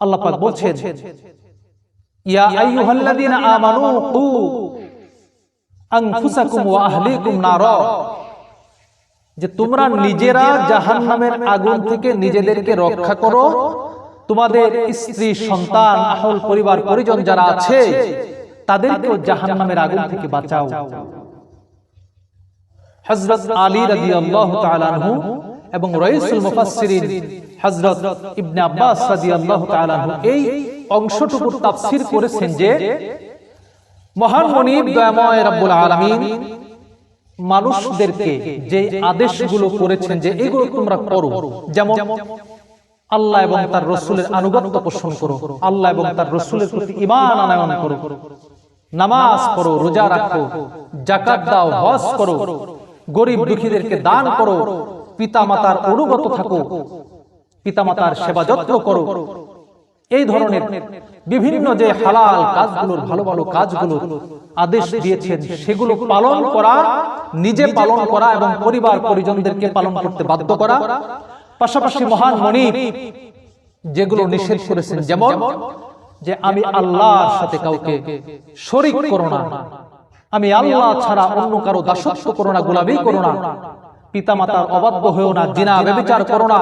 আল্লাহ পাক বলছেন ইয়া আইয়ুহাল্লাযীনা আমানু কু আনফুসাকুম ওয়া আহলিকুম নারা যে তোমরা নিজেরা জাহান্নামের আগুন থেকে নিজেদেরকে রক্ষা করো। তোমাদের স্ত্রী সন্তান আহল পরিবার পরিজন যারা আছে তাদেরকেও জাহান্নামের আগুন থেকে বাঁচাও। হযরত আলী রাদিয়াল্লাহু তাআলা আনহু এবং রাইসুল মুফাসসিরিন হযরত ইবনে আব্বাস রাদিয়াল্লাহু তাআলা এই অংশটুকুর তাফসীর করেছেন যে, মহান মনিব দয়াময় রব্বুল আলামিন মানুষদেরকে যে আদেশগুলো করেছেন যে এগুলো তোমরা করো, যেমন আল্লাহ এবং তার রসুলের আনুগত্য পোষণ করো, আল্লাহ এবং তার রসুলের প্রতি ইমান আনায়ন করো, নামাজ পড়ো, রোজা রাখো জাকাত দাও, হজ করো, গরিব দুঃখীদেরকে দান করো পিতা মাতার অনুগত থাকো পিতা মাতার সেবা যত্ন করো। এই ধরনের বিভিন্ন যে হালাল কাজগুলোর ভালো ভালো কাজগুলো আদেশ দিয়েছেন সেগুলো পালন করা নিজে পালন করা এবং পরিবার পরিজনদেরকে পালন করতে বাধ্য করা। পাশাপাশি মহান মনি যেগুলো নিষেধ করেছেন যেমন যে আমি আল্লাহর সাথে কাউকে শরিক করো না। আমি আল্লাহ ছাড়া অন্য কারও দাসত্ব করো না। গোলামি করো না। পিতা মাতার অবাধ্য হয়েও না জিনা ব্যবচার করো না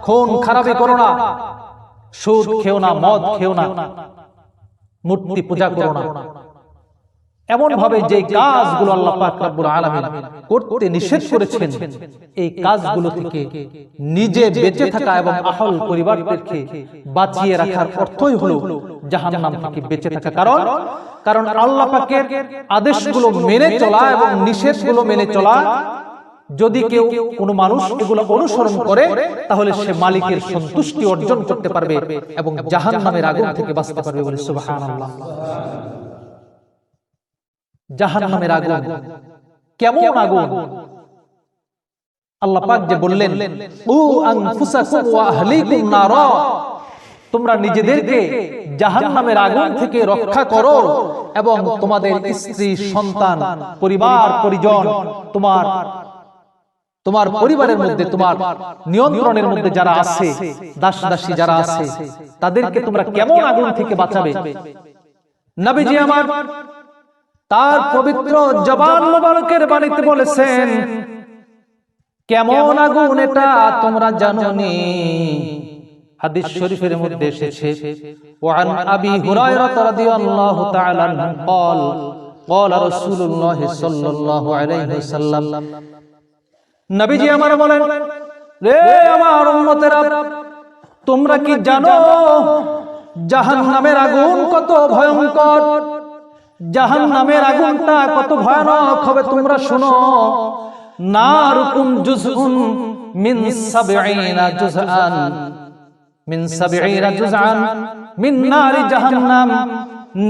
খুন খারাপি করো না সুদ খেও না মদ খেও না মূর্তি পূজা করো না। এমন ভাবে যে কাজগুলো আল্লাহ পাক রব্বুল আলামিন করতে নিষেধ করেছেন এই কাজগুলো থেকে নিজে বেঁচে থাকা এবং আহল পরিবারদেরকে বাঁচিয়ে রাখার অর্থই হলো জাহান্নাম থেকে বেঁচে থাকা। কারণ কারণ আল্লাহ পাকের আদেশগুলো মেনে চলা এবং নিষেধগুলো মেনে চলা যদি কেউ কোনো মানুষ এগুলো অনুসরণ করে তাহলে সে মালিকের সন্তুষ্টি অর্জন করতে পারবে এবং জাহান্নামের আগুন থেকে বাঁচতে পারবে বলে সুবহানাল্লাহ। জাহান্নামের আগুন। কেমন আগুন? আল্লাহ পাক যে বললেন উ আনফুসাকুম ওয়া আহলিকুম নারা। তোমরা নিজেদেরকে জাহান্নামের আগুন থেকে রক্ষা করো এবং তোমাদের স্ত্রী সন্তান পরিবার পরিজন তোমার তোমার পরিবারের মধ্যে তোমার নিয়ন্ত্রণের মধ্যে যারা আছে দাস দাসী যারা আছে তাদেরকে তোমরা কেমন আগুন থেকে বাঁচাবে নবীজি আমার তার পবিত্র জবান মোবারকের বাণীতে বলেছেন কেমন আগুন এটা তোমরা জানোনি হাদিস শরীফের মধ্যে এসেছে ওয়ান আবি হুরায়রা রাদিয়াল্লাহু তাআলা আনহু قال قال رسول الله صلى الله عليه وسلم নবীজি আমার বলেন রে আমার উম্মতেরা তোমরা কি জানো জাহান্নামের আগুন কত ভয়ঙ্কর? জাহান নামের আগুনটা কত ভয়ানক হবে তোমরা শোনো। নারুকুম জুজউন মিন সাবঈনা জুজআন। মিন সাবঈনা জুজআন মিন নারি জাহান্নাম।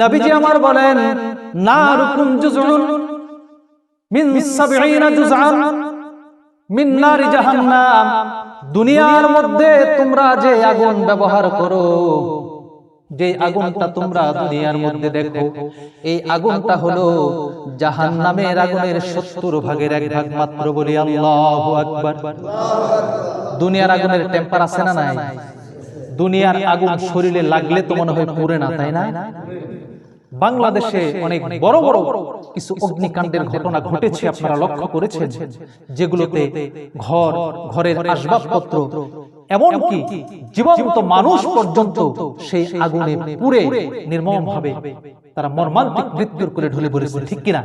নবীজি আমার বলেন নারুকুম জুজউন মিন সাবঈনা জুজআন। মিন নারি জাহান্নাম, দুনিয়ার মধ্যে তোমরা যে আগুন ব্যবহার করো, যে আগুনটা তোমরা দুনিয়ার মধ্যে দেখো, এই আগুনটা হলো জাহান নামের আগুনের সত্তর ভাগের এক ভাগ মাত্র বলি আল্লাহ দুনিয়ার আগুনের টেম্পার আছে না নাই? দুনিয়ার আগুন শরীরে লাগলে তো মনে হয় পুরে না, তাই না? বাংলাদেশে অনেক বড় বড় কিছু অগ্নিকাণ্ডের ঘটনা ঘটেছে আপনারা লক্ষ্য করেছেন যেগুলোতে ঘর ঘরের আসবাবপত্র এমনকি জীবন্ত মানুষ পর্যন্ত সেই আগুনে পুড়ে নির্মম ভাবে তারা মর্মান্তিক মৃত্যুর করে ঢলে পড়েছে ঠিক কিনা?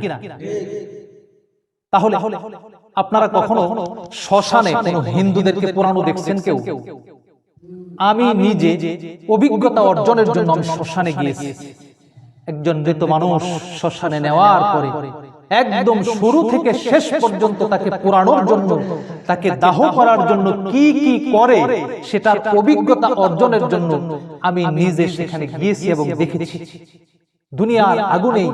তাহলে আপনারা কখনো শ্মশানে কোনো হিন্দুদেরকে পুরানো দেখছেন কেউ? আমি নিজে অভিজ্ঞতা অর্জনের জন্য আমি শ্মশানে গিয়েছি। একজন মৃত মানুষ শ্মশানে নেওয়ার পরে একদম শুরু থেকে শেষ পর্যন্ত তাকে পুরানোর জন্য তাকে দাহ করার জন্য কি কি করে সেটার অভিজ্ঞতা অর্জনের জন্য আমি নিজে সেখানে গিয়েছি এবং দেখেছি। দুনিয়ার আগুনে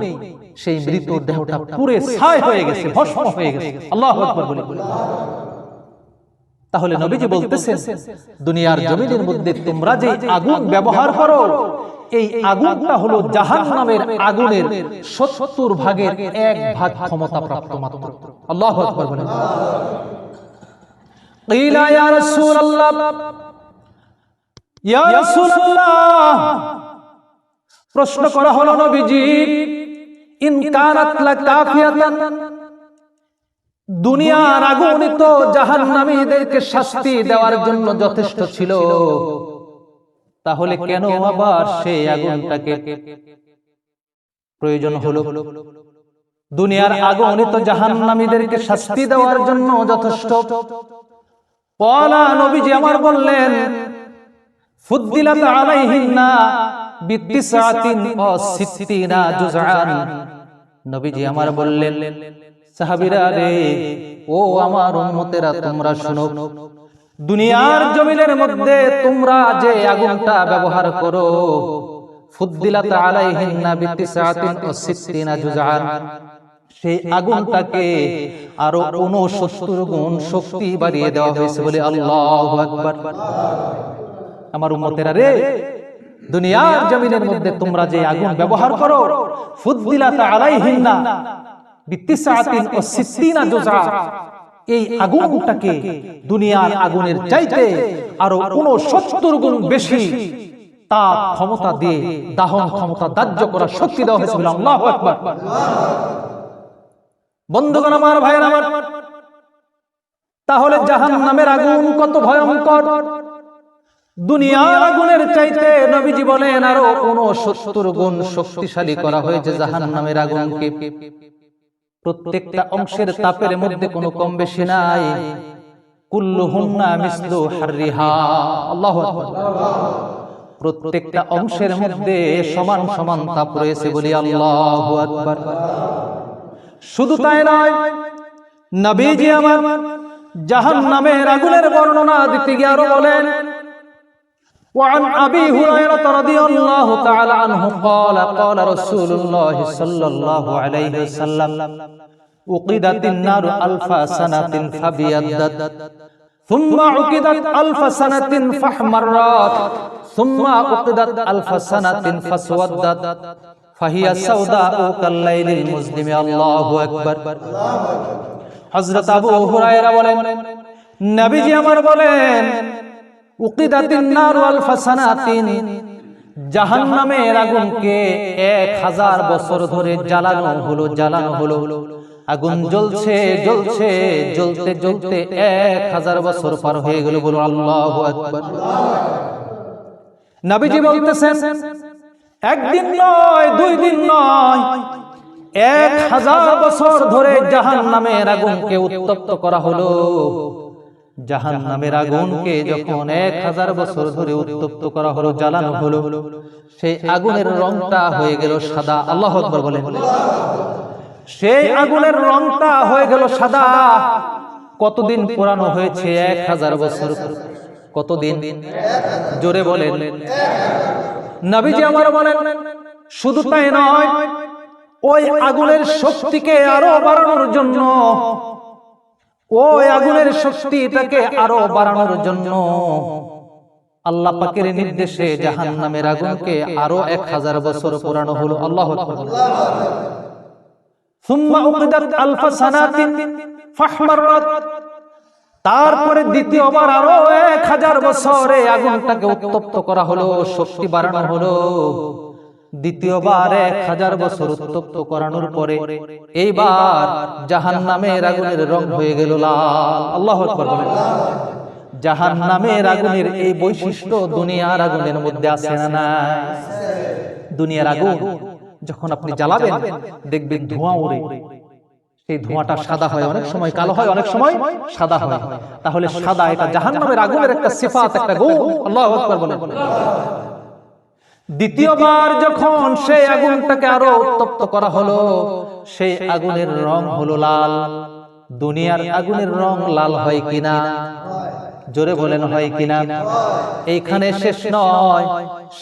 সেই মৃত দেহটা পুরে ছাই হয়ে গেছে ভস্ম হয়ে গেছে। আল্লাহ বলে। তাহলে নবীজি বলতেছেন দুনিয়ার জমিনের মধ্যে তোমরা যে আগুন ব্যবহার করো এই আগুনটা হলো জাহান নামের আগুনের সত্তর ভাগের এক ভাগ ক্ষমতা প্রাপ্ত মাত্র। আল্লাহ প্রশ্ন করা হলো নবীজি দুনিয়ার আগুন তো জাহান নামীদেরকে শাস্তি দেওয়ার জন্য যথেষ্ট ছিল। তাহলে কেন আবার সেই আগুনটাকে প্রয়োজন হলো? দুনিয়ার আগুনই তো জাহান্নামীদেরকে শাস্তি দেওয়ার জন্য যথেষ্ট। পলা নবীজি আমার বললেন ফুদ্দিলাত আলাইহিন্না বিতিসাতিন ও জুজআন। নবীজি আমার বললেন সাহাবীরা রে ও আমার উম্মতেরা তোমরা শুনো। দুনিয়ার জমিনের মধ্যে তোমরা যে আগুনটা ব্যবহার করো ফুদ্দিলাত আলাইহিন্না বিতিসাতিন ও সিত্তিনা জুজআন সেই আগুনটাকে আরও উনসত্তর গুণ শক্তি বাড়িয়ে দেওয়া হয়েছে বলে আল্লাহ আকবার। আমার উম্মতেরা রে দুনিয়ার জমিনের মধ্যে তোমরা যে আগুন ব্যবহার করো ফুদ্দিলাতা আলাইহিন্না বিতিসাতিন ও সিত্তিনা এই আগুনটাকে দুনিয়ার আগুনের চাইতে আরও উনসত্তর গুণ বেশি তাপ ক্ষমতা দিয়ে, দাহন ক্ষমতা দাহ্য শক্তি দেওয়া হয়েছে বলে আল্লাহু আকবার। বন্ধুগণ আমার আমার, তাহলে জাহান নামের আগুন কত ভয়ঙ্কর? দুনিয়ার আগুনের চাইতে নবীজি বলেন আরও উনসত্তর গুণ শক্তিশালী করা হয়েছে জাহান নামের আগুনকে। প্রত্যেকটা অংশের তাপের মধ্যে কোনো কম বেশি নাই। প্রত্যেকটা অংশের মধ্যে সমান সমান তাপ রয়েছে বলি আল্লাহ শুধু তাই নয়, নবীজি আমার জাহান নামের আগুনের বর্ণনা দিতে গিয়ে আরও বলেন وعن أبي هريرة رضي الله تعالى عنه قال قال رسول الله صلى الله عليه وسلم وقدت النار ألف سنة فبيدت ثم عقدت ألف سنة فاحمرت ثم عقدت ألف سنة فاسودت فهي سوداء كالليل المظلم الله أكبر হযরত আবু হুরায়রা বলেন নবীজি আমার বলেন উকিদাতিন নার জাহান্নামের আগুনকে এক হাজার বছর ধরে জ্বালানো হলো জ্বালানো হলো। আগুন জ্বলছে জ্বলছে, জ্বলতে জ্বলতে এক হাজার বছর পার হয়ে গেল বলো আল্লাহু নবীজি বলতেছেন, একদিন নয়, দুই দিন নয়, এক হাজার বছর ধরে জাহান নামের আগুনকে উত্তপ্ত করা হলো। জাহান নামের আগুনকে যখন এক হাজার বছর ধরে উত্তপ্ত করা হলো জ্বালানো হলো সেই আগুনের রংটা হয়ে গেল সাদা। আল্লাহ বলেন। সেই আগুনের রংটা হয়ে গেল সাদা। কতদিন পুরানো হয়েছে? এক হাজার বছর। কতদিন? জোরে বলেন। নবীজি আমার বলেন শুধু তাই নয় ওই আগুনের শক্তিকে আরও বাড়ানোর জন্য ওই আগুনের শক্তিটাকে আরও বাড়ানোর জন্য আল্লাহ পাকের নির্দেশে জাহান নামের আগুনকে আরও এক হাজার বছর পুরানো হলো। আল্লাহ তারপরে দ্বিতীয়বার আরও এক হাজার বছরে আগুনটাকে উত্তপ্ত করা হলো শক্তি বাড়ানো হলো। দ্বিতীয়বার এক হাজার বছর উত্তপ্ত করানোর পরে এইবার জাহান নামের আগুনের রং হয়ে গেল লাল। আল্লাহ জাহান নামের আগুনের এই বৈশিষ্ট্য দুনিয়ার আগুনের মধ্যে আছে না দুনিয়ার আগুন যখন আপনি জ্বালাবেন, দেখবেন ধোঁয়া উড়ে সেই ধোঁয়াটা সাদা হয়, অনেক সময় কালো হয়, অনেক সময় সাদা হয়। তাহলে সাদা এটা জাহান নামের আগুনের একটা সিফাত, একটা গুণ আল্লাহ বলেন। দ্বিতীয়বার যখন সেই আগুনটাকে আরও উত্তপ্ত করা হলো সেই আগুনের রং হলো লাল। দুনিয়ার আগুনের রং লাল হয় কিনা? জোরে বলেন হয় কিনা? এইখানে শেষ নয়।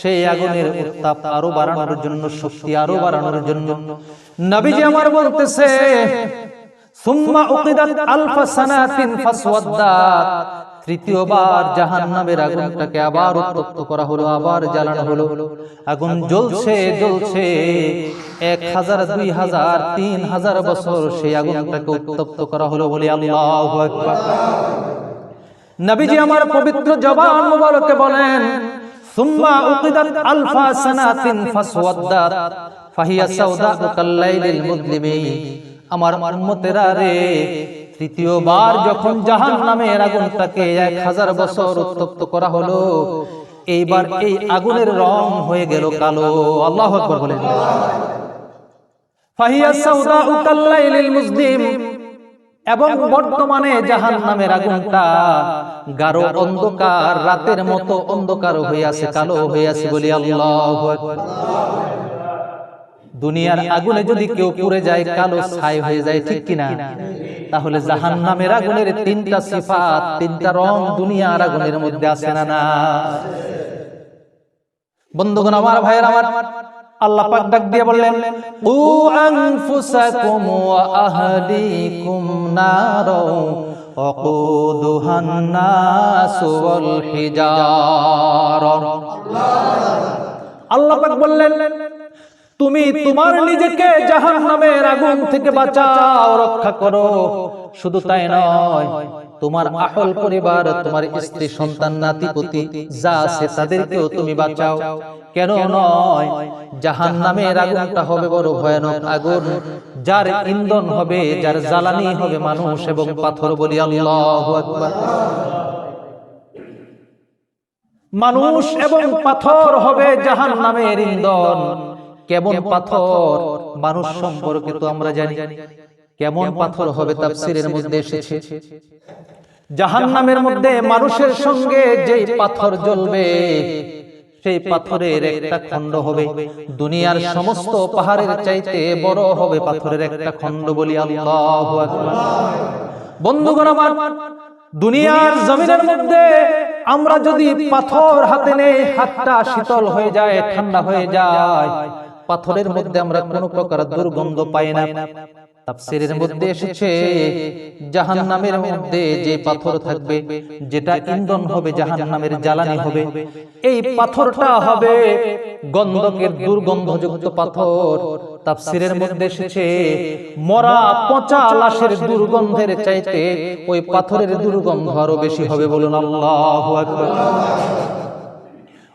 সেই আগুনের উত্তাপ আরও বাড়ানোর জন্য শক্তি আরও বাড়ানোর জন্য। নবীজি আমার বলতেছে সুম্মা উকিদাত আলফা সানাতিন ফাসওয়াদ্দাত তৃতীয়বার জাহান নামের আগুনটাকে আবার উত্তপ্ত করা হলো, আবার জ্বালানো হলো। আগুন জ্বলছে জ্বলছে। এক হাজার, দুই হাজার, তিন হাজার বছর সেই আগুনটাকে উত্তপ্ত করা হলো বলে আল্লাহ নবীজি আমার পবিত্র জবান মুবারকে বলেন, সুম্মা উকিদাত আলফা সানাতিন ফাসওয়াদাত ফাহিয়া সাউদা কাল্লাইলিল মুজলিমিন আমার উম্মতেরা রে তৃতীয়বার যখন জাহান নামের আগুনটাকে এক হাজার বছর উত্তপ্ত করা হলো। এইবার এই আগুনের রং হয়ে গেল কালো। আল্লাহ মুসলিম। এবং বর্তমানে জাহান নামের আগুনটা গাঢ় অন্ধকার রাতের মতো অন্ধকার হয়ে আছে কালো হয়ে আছে বলি আল্লাহু দুনিয়ার আগুনে যদি কেউ পুড়ে যায় কালো ছাই হয়ে যায় ঠিক কিনা? তাহলে জাহান নামের আগুনের তিনটা সিফাত তিনটা রং দুনিয়ার আগুনের মধ্যে আছে না না? বন্ধুগণ আমার ভাইয়ের আমার আল্লাহ পাক ডাক দিয়ে বললেন উ আনফুসাকুম ওয়া আহলিকুম নারও ওয়াকুদুহান নাস ওয়াল হিজার। আল্লাহ পাক বললেন তুমি তোমার নিজেকে জাহান নামের আগুন থেকে বাঁচাও রক্ষা করো। শুধু তাই নয় তোমার আহল পরিবার তোমার স্ত্রী সন্তান নাতিপতি যা আছে তাদেরকেও তুমি বাঁচাও। কেন নয়? জাহান নামের আগুনটা হবে বড় ভয়ানক আগুন। যার ইন্ধন হবে যার জ্বালানি হবে মানুষ এবং পাথর বলি আল্লাহু আকবার। মানুষ এবং পাথর হবে জাহান নামের ইন্ধন। কেমন পাথর মানুষ সম্পর্কে তো আমরা জানি। কেমন পাথর হবে তাফসীরের মধ্যে এসেছে। জাহান নামের মধ্যে মানুষের সঙ্গে যেই পাথর জ্বলবে সেই পাথরের একটা খণ্ড হবে। দুনিয়ার সমস্ত পাহাড়ের চাইতে বড় হবে পাথরের একটা খণ্ড বলি আল্লাহু বন্ধুগণ আমার দুনিয়ার জমিনের মধ্যে আমরা যদি পাথর হাতে নেই হাতটা শীতল হয়ে যায় ঠান্ডা হয়ে যায়। পাথরের মধ্যে আমরা কোনো প্রকার দুর্গন্ধ পাই না। তাফসীরের মধ্যে এসেছে জাহান্নামের মধ্যে যে পাথর থাকবে যেটা ইন্ধন হবে জাহান্নামের জ্বালানি হবে। এই পাথরটা হবে গন্ধকের দুর্গন্ধযুক্ত পাথর। তাফসীরের মধ্যে এসেছে মরা পচা লাশের দুর্গন্ধের চাইতে ওই পাথরের দুর্গন্ধ আরও বেশি হবে বলুন আল্লাহু আকবার।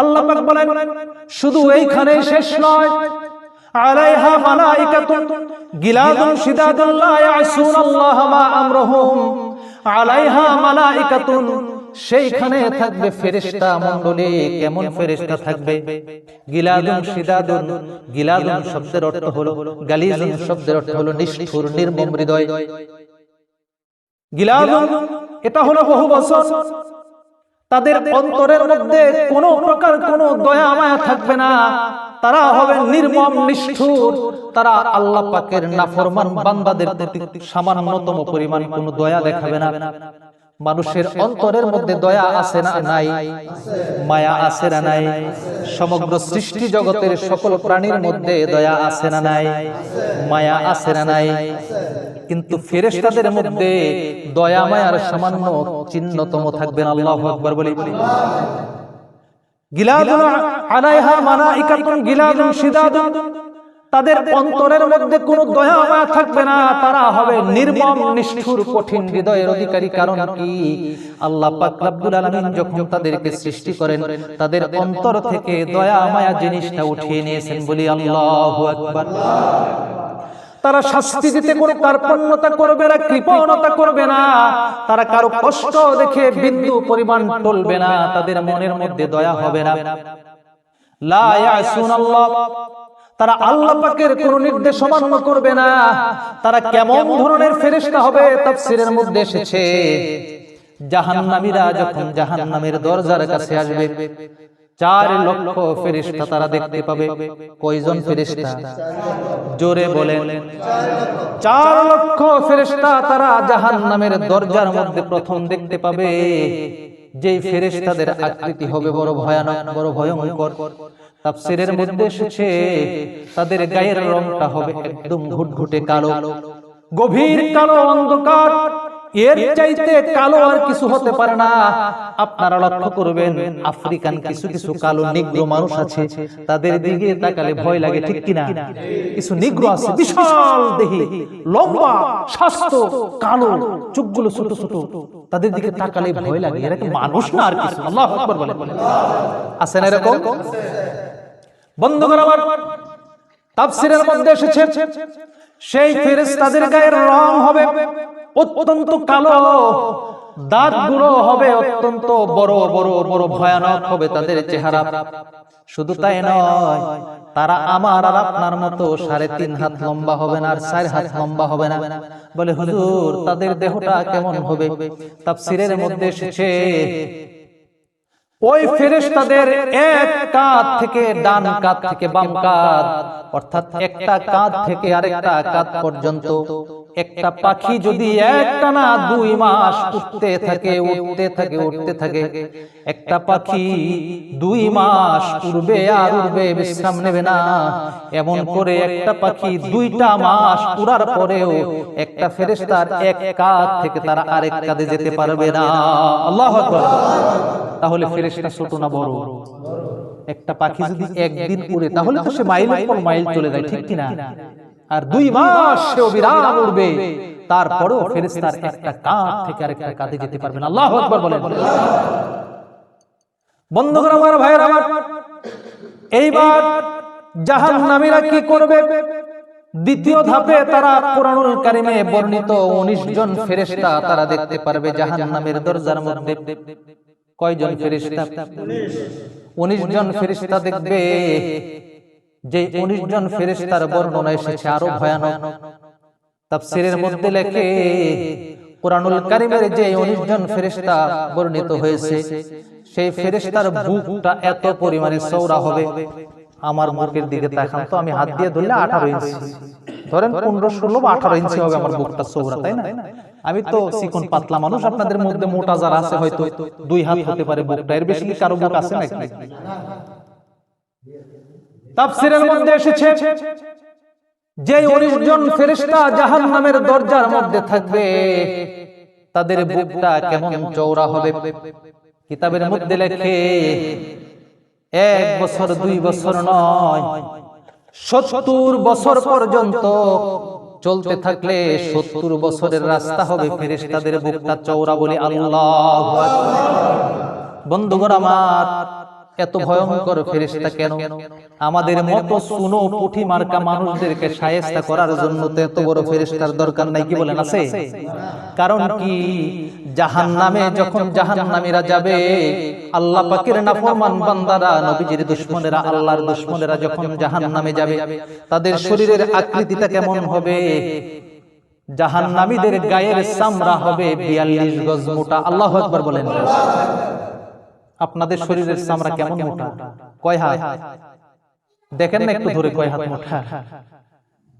আল্লাহ বলেন, শুধু এইখানে শেষ নয়। সেইখানে থাকবে ফেরেশতা মণ্ডলী। কেমন ফেরেশতা থাকবে? গিলাদুন শিদাদুন, গিলাদুন শব্দের অর্থ হলো, গালিজুন শব্দের অর্থ হলো নিষ্ঠুর, নির্মম হৃদয়। গিলাদুন, এটা হলো বহু বছর তাদের অন্তরের মধ্যে কোনো প্রকার কোনো দয়া মায়া থাকবে না। তারা হবে নির্মম নিষ্ঠুর। তারা আল্লাহ পাকের নাফরমান বান্দাদের প্রতি সামান্যতম পরিমাণ কোনো দয়া দেখাবে না। মানুষের অন্তরের মধ্যে দয়া আছে না নাই? মায়া আছে না নাই? সমগ্র সৃষ্টি জগতের সকল প্রাণীর মধ্যে দয়া আছে না নাই? মায়া আছে না নাই? কিন্তু ফেরেশতাদের মধ্যে দয়া মায়ার সামান্য চিহ্নতম থাকবেন আল্লাহু আকবার বলি গিলাদুন আলাইহা মালাইকাতুন গিলাদুন শিদাদুন। তাদের অন্তরের মধ্যে কোনো দয়া মায়া থাকবে না, তারা হবে নির্মম, নিষ্ঠুর, কঠিন হৃদয়ের অধিকারী। কারণ কি? আল্লাহ পাক রব্বুল যখন তাদেরকে সৃষ্টি করেন, তাদের অন্তর থেকে দয়া মায়া জিনিসটা উঠিয়ে নিয়েছেন বলি আল্লাহু তারা শাস্তি দিতে কোনো কার্পণ্যতা করবে না, কৃপণতা করবে না। তারা কারও কষ্ট দেখে বিন্দু পরিমাণ টলবে না, তাদের মনের মধ্যে দয়া হবে না। লা ইয়াসুনাল্লাহ। তারা আল্লাহ পাকের কোন নির্দেশ অমান্য করবে না। তারা কেমন ধরনের ফেরেশতা হবে তাফসীরের মধ্যে এসেছে। জাহান্নামীরা যখন জাহান্নামের দরজার কাছে আসবে, চার লক্ষ ফেরেশতা তারা দেখতে পাবে। কয়জন ফেরেশতা? জোরে বলেন। চার লক্ষ ফেরেশতা তারা জাহান্নামের দরজার মধ্যে প্রথম দেখতে পাবে। যে ফেরেশতাদের আকৃতি হবে বড় ভয়ানক, বড় ভয়ঙ্কর। তাফসীরের মধ্যে এসেছে তাদের গায়ের রংটা হবে একদম ঘুটঘুটে কালো। গভীর কালো অন্ধকার। এর চাইতে কালো আর কিছু হতে পারে না। আপনারা লক্ষ্য করবেন আফ্রিকান কিছু কিছু কালো নিগ্র মানুষ আছে। তাদের দিকে তাকালে ভয় লাগে ঠিক কিনা? কিছু নিগ্র আছে বিশাল দেহি। লম্বা স্বাস্থ্য কালো চোখগুলো ছোট ছোট। তাদের দিকে তাকালে ভয় লাগে। এরা মানুষ না আর কিছু? আল্লাহ আকবার বলে আছেন এরকম? মধ্যে এসেছে, সেই ফেরেশতাদের গায়ের রং হবে অত্যন্ত কালো হবে অত্যন্ত বড় বড় বড়, ভয়ানক হবে তাদের চেহারা। শুধু তাই নয়, তারা আমার আর আপনার মতো সাড়ে তিন হাত লম্বা হবে না, আর চার হাত লম্বা হবে না। বলে, হুজুর, তাদের দেহটা কেমন হবে? তাফসিরের মধ্যে এসেছে ওই ফেরেশতাদের এক কাঁধ থেকে ডান কাঁধ থেকে বাম কাঁধ, অর্থাৎ একটা কাঁধ থেকে আরেকটা কাঁধ পর্যন্ত একটা পাখি যদি একটা না দুই মাস উঠতে থাকে উঠতে থাকে উঠতে থাকে, একটা পাখি দুই মাস উড়বে আর উড়বে, বিশ্রাম নেবে না। এমন করে একটা পাখি দুইটা মাস উড়ার পরেও একটা ফেরেশতার এক কাঁধ থেকে তারা আরেক কাঁধে যেতে পারবে না। আল্লাহ তাহলে ফেরেশতা ছোট না বড়? একটা পাখি যদি একদিন উড়ে, তাহলে তো সে মাইল মাইল চলে যায়, ঠিক কিনা? আর দুই মাস সে বিরাট উড়বে। তারপরেও ফেরেশতার একটা কাঁধ থেকে আরেকটা কাঁধে যেতে পারবে না। আল্লাহু আকবার বলেন। বন্ধুগণ আমার ভাইয়ের আমার এইবার জাহান্নামীরা কি করবে? দ্বিতীয় ধাপে তারা কোরআনুল কারিমে বর্ণিত 19 জন ফেরেশতা তারা দেখতে পারবে জাহান্নামের দরজার মধ্যে কয়জন ফেরেশতা 19 জন ফেরেশতা দেখবে। যে 19 জন ফেরেশতার বর্ণনা এসেছে আরও ভয়ানক। তাফসীরের মধ্যে লেখে কোরআনুল কারিমের যে 19 জন ফেরেশতা বর্ণিত হয়েছে সেই ফেরেশতার বুকটা এত পরিমাণে চওড়া হবে। আমার বুকের দিকে তাকান তো আমি হাত দিয়ে ধরলে 18 ইঞ্চি ধরেন 15 16 বা 18 ইঞ্চি হবে আমার বুকটা চওড়া তাই না? আমি তো চিকন পাতলা মানুষ আপনাদের মধ্যে মোটা যারা আছে হয়তো দুই হাত হতে পারে বুকটা। এর বেশি কারও বুক আছে নাকি? তাফসীরের মধ্যে এসেছে যে 19 জন ফেরেশতা জাহান্নামের দরজার মধ্যে থাকবে তাদের বুকটা কেমন চওড়া হবে? কিতাবের মধ্যে লেখে এক বছর দুই বছর নয় সত্তর বছর পর্যন্ত চলতে থাকলে সত্তর বছরের রাস্তা হবে ফেরেশতাদের বুকটা চওড়া বলে আল্লাহ বন্ধুগণ আমার এত ভয়ঙ্কর ফেরেশতা কেন? আমাদের মতো সুনো পুঠি মার্কা মানুষদেরকে সায়েস্তা করার জন্য তো এত বড় ফেরেশতার দরকার নাই কি বলেন আছে? কারণ কি? জাহান্নামে যখন জাহান্নামীরা যাবে আল্লাহ পাকের নাফরমান বান্দারা নবীজির দুশমনেরা আল্লাহর দুশমনেরা যখন জাহান্নামে যাবে তাদের শরীরের আকৃতিটা কেমন হবে? জাহান্নামীদের গায়ের চামড়া হবে বিয়াল্লিশ গজ মোটা। আল্লাহ আকবার বলেন। আপনাদের শরীরের চামড়া কেমন মোটা? কয় হাত? দেখেন না একটু ধরে কয় হাত মোটা।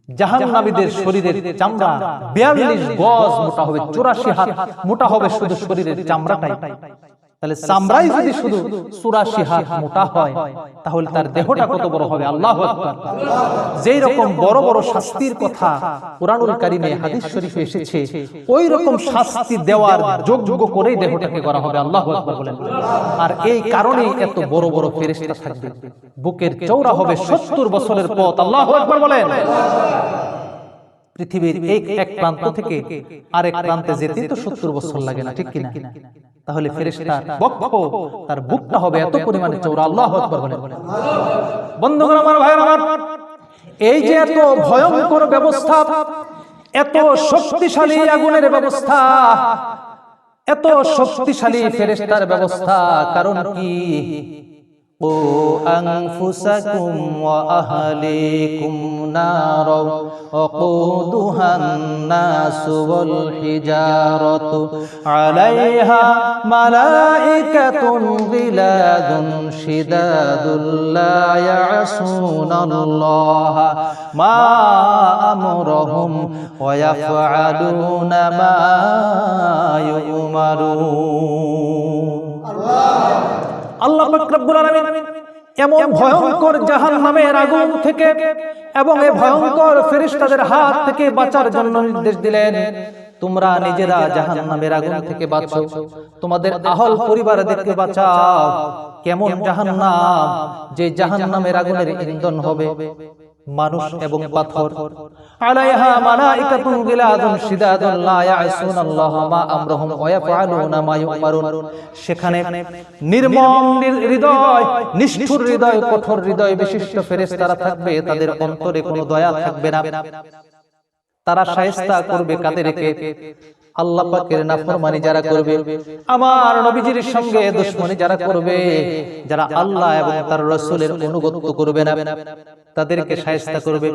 জাহান্নামীদের শরীরের চামড়া বিয়াল্লিশ গজ মোটা হবে চুরাশি হাত মোটা হবে শুধু শরীরের চামড়াটাই। তাহলে চামড়াই যদি শুধু চুরাশি হাত মোটা হয় তাহলে তার দেহটা কত বড় হবে? আল্লাহ যেই রকম বড় বড় শাস্তির কথা কোরআনুল কারিমে হাদিস শরীফে এসেছে ওই রকম শাস্তি দেওয়ার যোগ্য করেই দেহটাকে করা হবে আল্লাহ বলেন। আর এই কারণেই এত বড় বড় ফেরেশতা থাকবে। বুকের চৌড়া হবে সত্তর বছরের পথ আল্লাহ বলেন। পৃথিবীর এক এক প্রান্ত থেকে আরেক প্রান্তে যেতে তো সত্তর বছর লাগে না ঠিক কিনা তাহলে ফেরেশতার বক্ষ তার বুকটা হবে এত পরিমাণে চৌড়া আল্লাহ আকবার বলে। বন্ধুগণ আমার ভাই আমার এই যে এত ভয়ঙ্কর ব্যবস্থা এত শক্তিশালী আগুনের ব্যবস্থা এত শক্তিশালী ফেরেস্তার ব্যবস্থা কারণ কি? قوا أنفسكم وأهليكم نارا وقودها الناس والحجارة عليها ملائكة غلاد شداد لا يعصون الله ما أمرهم ويفعلون ما يؤمرون আল্লাহ পাক রব্বুল আলামিন এমন ভয়ঙ্কর জাহান্নামের আগুন থেকে এবং এই ভয়ঙ্কর ফেরেশতাদের হাত থেকে বাঁচার জন্য নির্দেশ দিলেন। তোমরা নিজেরা জাহান্নামের আগুন থেকে বাঁচো। তোমাদের আহল পরিবারদেরকে বাঁচাও। কেমন জাহান্নাম? যে জাহান্নামের আগুনের ইন্ধন হবে। মানুষ এবং পাথর। আলাইহা মালাইকাতুন গিলাদুন শিদাদুন লা ইয়াসুনাল্লাহ মা আমরহুম ওয়া ইয়াফআলুনা মা ইউমারুন। সেখানে নির্মম হৃদয় নিষ্ঠুর হৃদয় কঠোর হৃদয় বিশিষ্ট ফেরেশতারা থাকবে। তাদের অন্তরে কোনো দয়া থাকবে না। তারা শায়েস্তা করবে কাদেরকে। আল্লাহ পাকের নাফরমানি যারা করবে আমার নবীজির সঙ্গে দুশ্মনী যারা করবে যারা আল্লাহ এবং তার রাসূলের অনুগত করবে না তাদেরকে করবে।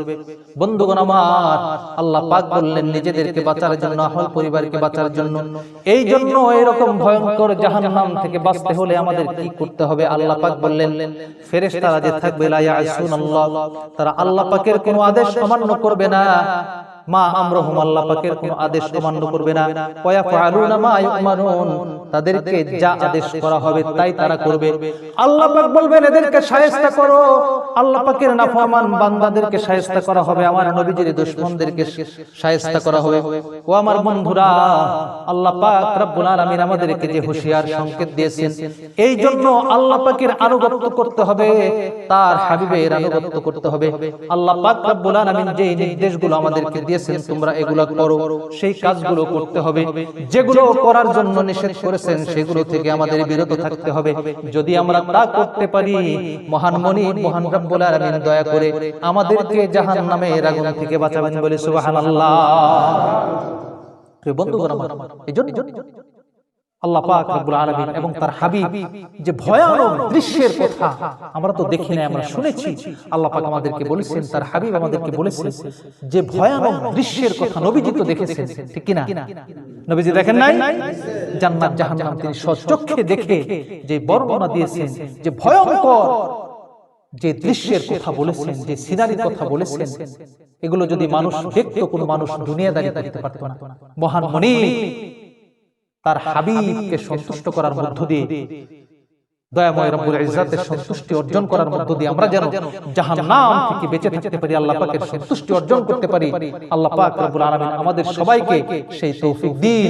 বন্ধুগণ আমার আল্লাহ পাক বললেন নিজেদেরকে বাঁচার জন্য আহল পরিবারকে বাঁচার জন্য এই জন্য এরকম ভয়ঙ্কর জাহান্নাম থেকে বাঁচতে হলে আমাদের কি করতে হবে? আল্লাহ পাক বললেন ফেরেশতারা যে থাকবে লা তারা আল্লাহ পাকের কোনো আদেশ অমান্য করবে না। মা আমরহুম আল্লাহ পাকের কোনো আদেশ অমান্য করবে না। ওয়া ফাআলুনা মা ইউমারুন তাদেরকে যা আদেশ করা হবে তাই তারা করবে। আল্লাহ পাক বলবেন, এদেরকে শায়েস্তা করো। আল্লাহ পাকের নাফরমান বান্দাদেরকে শায়েস্তা করা হবে, আমার নবীজির দুশমনদেরকে শায়েস্তা করা হবে। ও আমার বন্ধুরা, আল্লাহ পাক রব্বুল আলামিন আমাদেরকে যে হুঁশিয়ার সংকেত দিয়েছেন, এই জন্য আল্লাহ পাকের আনুগত্য করতে হবে, তার হাবিবের আনুগত্য করতে হবে। আল্লাহ পাক রব্বুল আলামিন যে নির্দেশগুলো আমাদেরকে দিয়েছেন তোমরা এগুলো করো সেই কাজগুলো করতে হবে। যেগুলো করার জন্য নিষেধ করেছেন সেগুলো থেকে আমাদের বিরত থাকতে হবে। যদি আমরা তা করতে পারি মহান মনি মহান রব্বুল আলামিন দয়া করে আমাদেরকে জাহান্নামের আগুন থেকে বাঁচাবেন বলে সুবহানাল্লাহ। বন্ধুগণ আমার এইজন্য আল্লাহ পাক রব্বুল আলামিন এবং তার হাবিব যে ভয়ানক দৃশ্যের কথা আমরা তো দেখি না আমরা শুনেছি। আল্লাহ পাক আমাদেরকে বলেছেন তার হাবিব আমাদেরকে বলেছেন যে ভয়ানক দৃশ্যের কথা নবীজি তো দেখেছেন ঠিক কি না নবীজি দেখেন নাই? জান্নাত জাহান্নাম তিনি সচক্ষে দেখে যে বর্ণনা দিয়েছেন যে ভয়ঙ্কর যে দৃশ্যের কথা বলেছেন যে সিনারির কথা বলেছেন এগুলো যদি মানুষ দেখতো কোনো মানুষ দুনিয়াদারি করতে পারতো না। মহান মনি তার হাবিবকে সন্তুষ্ট করার মধ্য দিয়ে দয়াময় রব্বুল ইজ্জাতের সন্তুষ্টি অর্জন করার মধ্য দিয়ে আমরা যেন জাহান্নাম থেকে বেঁচে থাকতে পারি আল্লাহ পাকের সন্তুষ্টি অর্জন করতে পারি। আল্লাহ পাক রব্বুল আলামিন আমাদের সবাইকে সেই তৌফিক দিন।